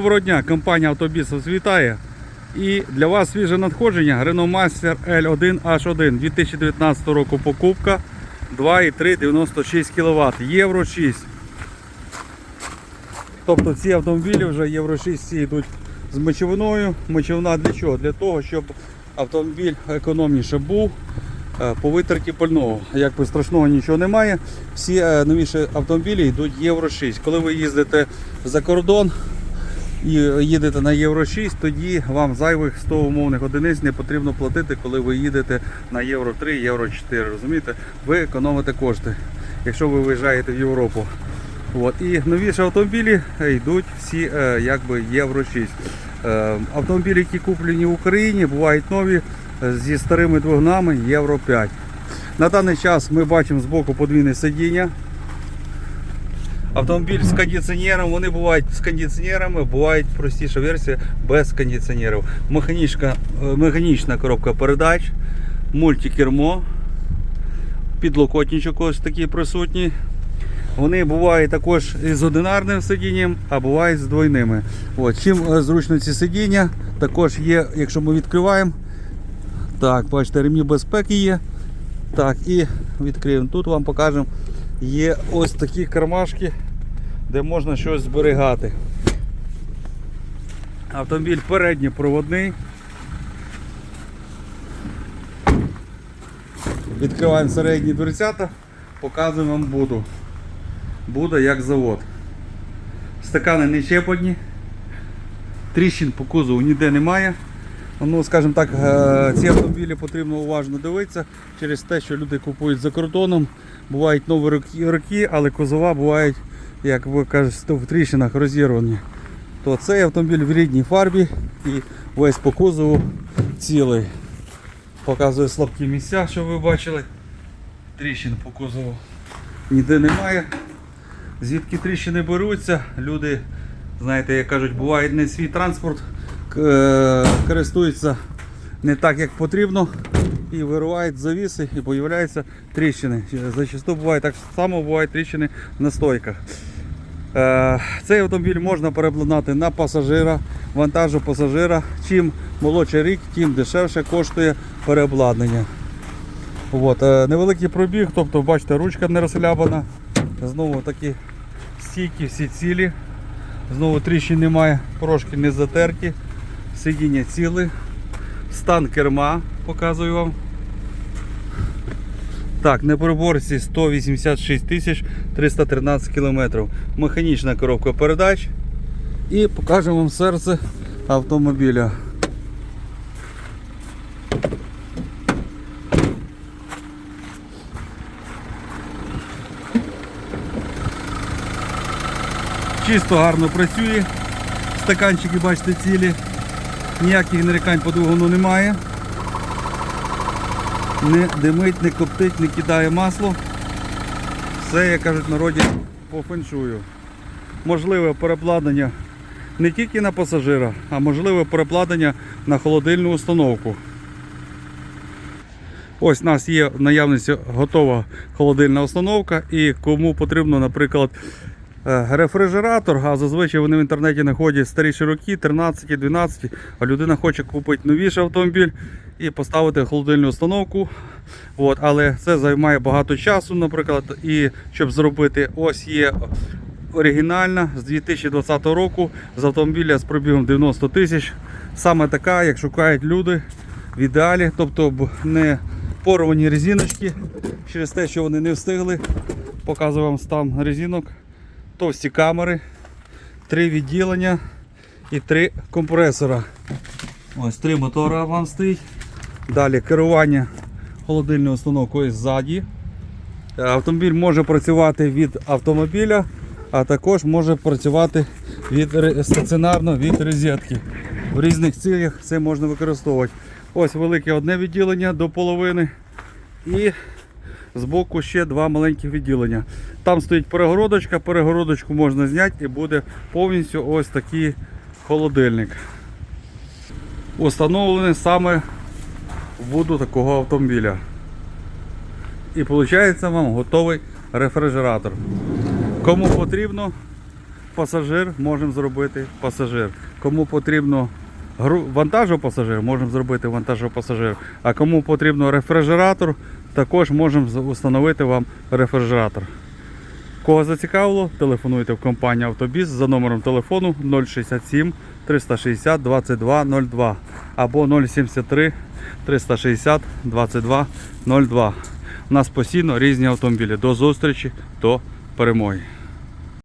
Доброго дня, компанія Автобіс вас вітає. І для вас свіже надходження Renault Master L1H1 2019 року покупка 2,3 96 кВт, Євро 6. Тобто ці автомобілі вже Євро 6 всі йдуть з мочовиною. Мочовина для чого? Для того, щоб автомобіль економніше був е, по витрати пального. Якби страшного нічого немає. Всі е, новіші автомобілі йдуть Євро 6. Коли ви їздите за кордон, і їдете на Євро 6, тоді вам зайвих 100 умовних одиниць не потрібно платити, коли ви їдете на Євро 3, Євро 4. Розумієте? Ви економите кошти, якщо ви виїжджаєте в Європу. От. І новіші автомобілі е, йдуть всі е, якби Євро 6. Е, автомобілі, які куплені в Україні, бувають нові зі старими двигунами Євро 5. На даний час ми бачимо збоку подвійне сидіння. Автомобіль з кондиціонером, вони бувають з кондиціонерами, бувають простіша версія без кондиціонерів. Механічна, е, механічна коробка передач, мультикермо, підлокотничок ось такий присутній. Вони бувають також із одинарним сидінням, а бувають з двойними. От. Чим е, зручно ці сидіння, також є, якщо ми відкриваємо, так, бачите, ремні безпеки є. Так, і відкриємо. Тут вам покажемо. Є ось такі кармашки, де можна щось зберігати. Автомобіль передньопроводний. Відкриваємо середні дверцята, показуємо вам буду. Буде як завод. Стакани не чеподні, тріщин по кузову ніде немає. Ну, скажімо так, е, ці автомобілі потрібно уважно дивитися через те, що люди купують за кордоном. Бувають нові роки, але кузова бувають, як ви кажете, в тріщинах розірвані. То цей автомобіль в рідній фарбі і весь по кузову цілий. Показує слабкі місця, що ви бачили. Тріщин по кузову ніде немає. Звідки тріщини беруться, люди, знаєте, як кажуть, буває не свій транспорт, користуються не так, як потрібно, і виривають завіси і появляються тріщини. Зачасту буває так само, бувають тріщини на стойках. Е, Цей автомобіль можна переобладнати на пасажира, вантажу пасажира. Чим молодший рік, тим дешевше коштує переобладнання. От, е, невеликий пробіг, тобто бачите, ручка не розхлябана. Знову такі стійки, всі цілі. Знову тріщин немає, порошки не затерті, сидіння ціле. Стан керма показую вам. Так, на приборці 186 тисяч 313 кілометрів. Механічна коробка передач. І покажемо вам серце автомобіля. Чисто гарно працює. Стаканчики, бачите, цілі. Ніяких нарікань по двигуну немає. Не димить, не коптить, не кидає масло. Все, як кажуть народі, по феншую. Можливе переобладнання не тільки на пасажира, а можливе переобладнання на холодильну установку. Ось у нас є в наявності готова холодильна установка і кому потрібно, наприклад, рефрижератор, а зазвичай вони в інтернеті знаходять старіші роки, 13, 12, а людина хоче купити новіший автомобіль і поставити холодильну установку. От, але це займає багато часу, наприклад, і щоб зробити, ось є оригінальна з 2020 року з автомобіля з пробігом 90 тисяч. Саме така, як шукають люди в ідеалі, тобто не порвані резиночки через те, що вони не встигли. Показую вам стан резинок, товсті камери, три відділення і три компресора. Ось три мотора вам стоїть. Далі керування холодильною установкою ззаді. Е, Автомобіль може працювати від автомобіля, а також може працювати від стаціонарно від розетки. В різних цілях це можна використовувати. Ось велике одне відділення до половини і збоку ще два маленьких відділення. Там стоїть перегородочка, перегородочку можна зняти і буде повністю ось такий холодильник. Установлений саме в буду такого автомобіля. І виходить вам готовий рефрижератор. Кому потрібно, пасажир, можемо зробити пасажир. Кому потрібно вантажопасажир, можемо зробити вантажопасажир. А кому потрібно рефрижератор, також можемо встановити вам рефрижератор. Кого зацікавило, телефонуйте в компанію Автобіс за номером телефону 067 360 22 02 або 073 360 22 02. У нас постійно різні автомобілі. До зустрічі, до перемоги.